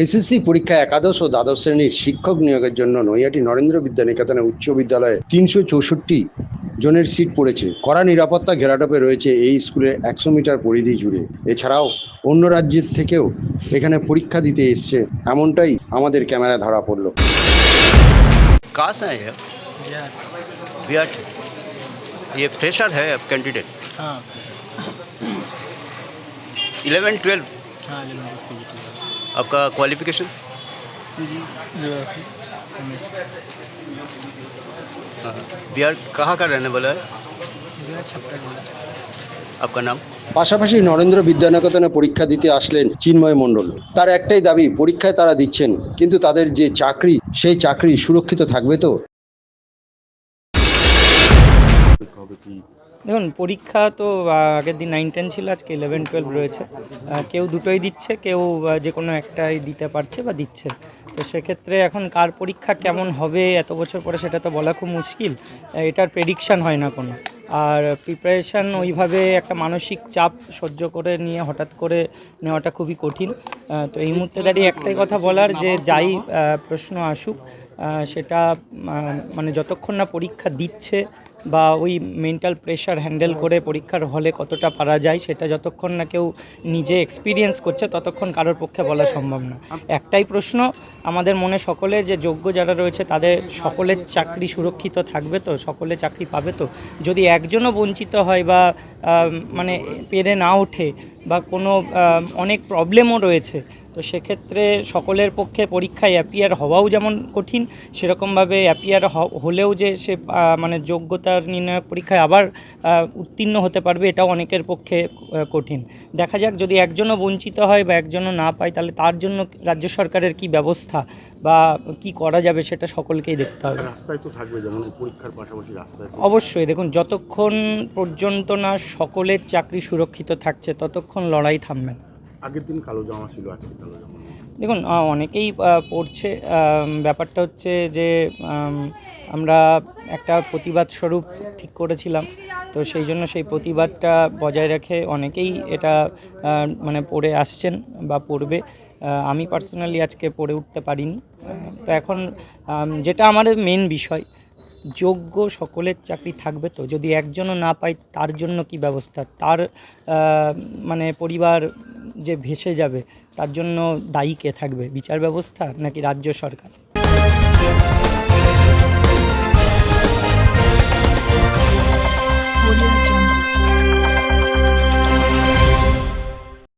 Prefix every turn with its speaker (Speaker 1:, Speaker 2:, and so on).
Speaker 1: SSC পরীক্ষায় একাদশ ও দ্বাদশ শ্রেণীর শিক্ষক নিয়োগের জন্য নৈহাটি নরেন্দ্র বিদ্যানিকেতনে উচ্চ বিদ্যালয়ে তিনশো চৌষট্টি জনের সিট পড়েছে কড়া নিরাপত্তা ঘেরাটোপে রয়েছে এই স্কুলে একশো মিটার পরিধি জুড়ে এছাড়াও অন্য রাজ্যের থেকেও এখানে পরীক্ষা দিতে এসছে এমনটাই আমাদের ক্যামেরায় ধরা পড়লো
Speaker 2: कहाँ से आए हैं बिहार से ये फ्रेशर है अब कैंडिडेट
Speaker 3: हाँ
Speaker 2: इलेवन ट्वेल्व
Speaker 3: हाँ इलेवन पी
Speaker 2: आपका क्वालिफिकेशन
Speaker 3: जी ज्योग्राफी
Speaker 2: हाँ बिहार कहाँ का रहने वाला है
Speaker 3: बिहार छपरा जिला
Speaker 2: आपका नाम
Speaker 1: পাশাপাশি নরেন্দ্র বিদ্যানিকেতনে পরীক্ষা দিতে আসলেন চিন্ময় মণ্ডল তার একটাই দাবি পরীক্ষায় তারা দিচ্ছেন কিন্তু তাদের যে চাকরি সেই চাকরি সুরক্ষিত থাকবে তো
Speaker 4: দেখুন, পরীক্ষা তো আগের দিন নাইন টেন ছিল, আজকে ইলেভেন টুয়েলভ রয়েছে। কেউ দুটোই দিচ্ছে, কেউ যে কোনো একটাই দিতে পারছে বা দিচ্ছে। তো সেক্ষেত্রে এখন কার পরীক্ষা কেমন হবে, এত বছর পরে সেটা তো বলা খুব মুশকিল। এটার প্রেডিকশান হয় না কোনো। আর প্রিপারেশান ওইভাবে একটা মানসিক চাপ সহ্য করে নিয়ে, হঠাৎ করে নেওয়াটা খুবই কঠিন। তো এই মুহূর্তে দাঁড়িয়ে একটাই কথা বলার যে, যাই প্রশ্ন আসুক সেটা মানে যতক্ষণ না পরীক্ষা দিচ্ছে বা ওই মেন্টাল প্রেশার হ্যান্ডেল করে পরীক্ষার হলে কতটা পারা যায় সেটা যতক্ষণ না কেউ নিজে এক্সপিরিয়েন্স করছে ততক্ষণ কারোর পক্ষে বলা সম্ভব না। একটাই প্রশ্ন, আমাদের মনে সকলে যে যোগ্য যারা রয়েছে তাদের সকলের চাকরি সুরক্ষিত থাকবে তো? সকলে চাকরি পাবে তো? যদি একজনও বঞ্চিত হয় বা মানে পেরে না ওঠে বা কোনো অনেক প্রবলেমও রয়েছে সেক্ষেত্রে সকলের পক্ষে পরীক্ষায় অ্যাপিয়ার হওয়াও যেমন কঠিন সেরকমভাবে অ্যাপিয়ার হলেও যে সে মানে যোগ্যতার নির্ণায়ক পরীক্ষায় আবার উত্তীর্ণ হতে পারবে এটাও অনেকের পক্ষে কঠিন। দেখা যাক যদি একজনও বঞ্চিত হয় বা একজনও না পায় তাহলে তার জন্য রাজ্য সরকারের কি ব্যবস্থা বা কি করা যাবে সেটা সকলকেই দেখতে হবে।
Speaker 5: রাস্তায় তো থাকবে যেমন পরীক্ষার পাশাপাশি রাস্তায়
Speaker 4: অবশ্যই দেখুন যতক্ষণ পর্যন্ত না সকলের চাকরি সুরক্ষিত থাকছে ততক্ষণ লড়াই থামবে না।
Speaker 5: আগের দিন কালো জামা ছিল, আজকে কালো জামা
Speaker 4: দেখুন অনেকেই পড়ছে ব্যাপারটা হচ্ছে যে আমরা একটা প্রতিবাদ স্বরূপ ঠিক করেছিলাম। তো সেই জন্য সেই প্রতিবাদটা বজায় রেখে অনেকেই এটা মানে পড়ে আসছেন বা পড়বে। আমি পার্সোনালি আজকে পড়ে উঠতে পারিনি। তো এখন যেটা আমাদের মেন বিষয়, যোগ্য সকলের চাকরি থাকবে তো। যদি একজনও না পায়, তার জন্য কি ব্যবস্থা? তার মানে পরিবার যে ভেসে যাবে তার জন্য দায়ী কে থাকবে? বিচার ব্যবস্থা নাকি রাজ্য সরকার?